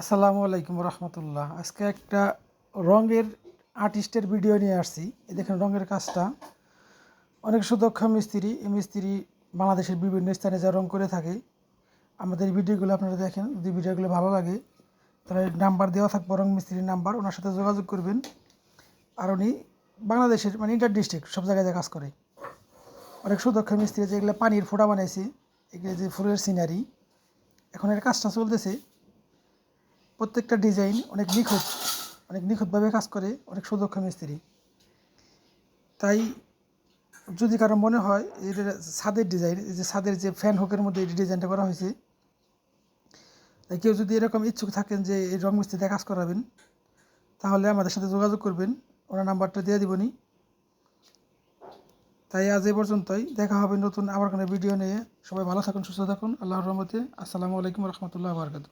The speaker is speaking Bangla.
আসসালামু আলাইকুম রহমতুল্লাহ। আজকে একটা রঙের আর্টিস্টের ভিডিও নিয়ে আসছি। দেখেন রঙের কাজটা। অনেক সুদক্ষ মিস্ত্রি। এই মিস্ত্রি বাংলাদেশের বিভিন্ন স্থানে যা রং করে থাকে। আমাদের ভিডিওগুলো আপনারা দেখেন। যদি ভিডিওগুলো ভালো লাগে, তাহলে নাম্বার দেওয়া থাকবে রং মিস্ত্রির নাম্বার। ওনার সাথে যোগাযোগ করবেন। আর উনি বাংলাদেশের মানে ইন্টার ডিস্ট্রিক্ট সব জায়গায় যা কাজ করে। অনেক সুদক্ষ মিস্ত্রি যেগুলো পানির ফোঁটা বানাইছে। এগুলো যে ফুলের সিনারি এখন এর কাজটা চলতেছে। প্রত্যেকটা ডিজাইন অনেক নিখুঁত, অনেক নিখুঁতভাবে কাজ করে, অনেক সুদক্ষ মিস্ত্রি। তাই যদি কারও মনে হয় এটা ছাদের ডিজাইন, এই যে ছাদের যে ফ্যান হুকের মধ্যে এই ডিজাইনটা করা হয়েছে, তাই কেউ যদি এরকম ইচ্ছুক থাকেন যে এই রং মিস্ত্রিতে কাজ করাবেন, তাহলে আমাদের সাথে যোগাযোগ করবেন, ওনার নাম্বারটা দিয়ে দিবনি। তাই আজ এ পর্যন্তই, দেখা হবে নতুন আবার কোনো ভিডিও নিয়ে। সবাই ভালো থাকুন, সুস্থ থাকুন, আল্লাহর রহমতে। আসসালামু আলাইকুম রহমতুল্লাহ বারকাতু